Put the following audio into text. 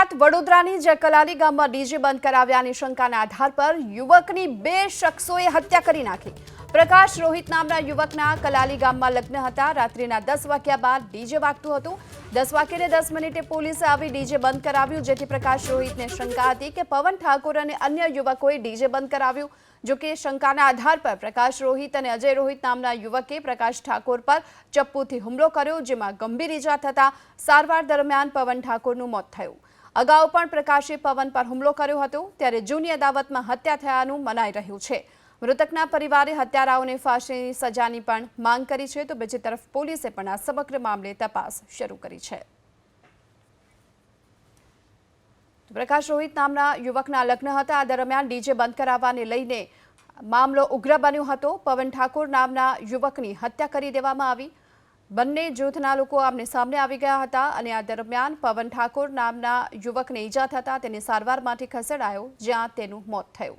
વાત વડોદરાની જે કલાલી ગામમાં ડીજે બંધ કરાવ્યાની શંકાના આધાર પર યુવકની બે શખ્સોએ હત્યા કરી નાખી. પ્રકાશ રોહિત નામના યુવકના કલાલી ગામમાં લગ્ન હતા. રાત્રિના દસ વાગ્યા બાદ ડીજે વાગતું હતું. દસ વાગ્યે દસ મિનિટે પોલીસે આવી ડીજે બંધ કરાવ્યું, જેથી પ્રકાશ રોહિતને શંકા હતી કે પવન ઠાકોર અને અન્ય યુવકોએ ડીજે બંધ કરાવ્યું. જો કે શંકાના આધાર પર પ્રકાશ રોહિત અને અજય રોહિત નામના યુવકે પ્રકાશ ઠાકોર પર ચપ્પુથી હુમલો કર્યો, જેમાં ગંભીર ઈજા થતા સારવાર દરમિયાન પવન ઠાકોરનું મોત થયું. અગાઉ પણ પ્રકાશે પવન પર હુમલો કર્યો હતો, ત્યારે જૂની અદાવતમાં હત્યા થયાનું મનાઈ રહ્યું છે. મૃતકના પરિવારે હત્યારાઓને ફાંસીની સજાની પણ માંગ કરી છે, તો બીજી તરફ પોલીસે પણ આ સમગ્ર મામલે તપાસ શરૂ કરી છે. પ્રકાશ રોહિત નામના યુવકના લગ્ન હતા. આ દરમિયાન ડીજે બંધ કરાવવાને લઈને મામલો ઉગ્ર બન્યો હતો. પવન ઠાકોર નામના યુવકની હત્યા કરી દેવામાં આવી. બંને જૂથના લોકો આમને સામે આવી ગયા હતા અને આ દરમિયાન પવન ઠાકોર નામના યુવકને ઈજા થતા તેને સારવાર માટે ખસેડાયો, જ્યાં તેનું મોત થયું.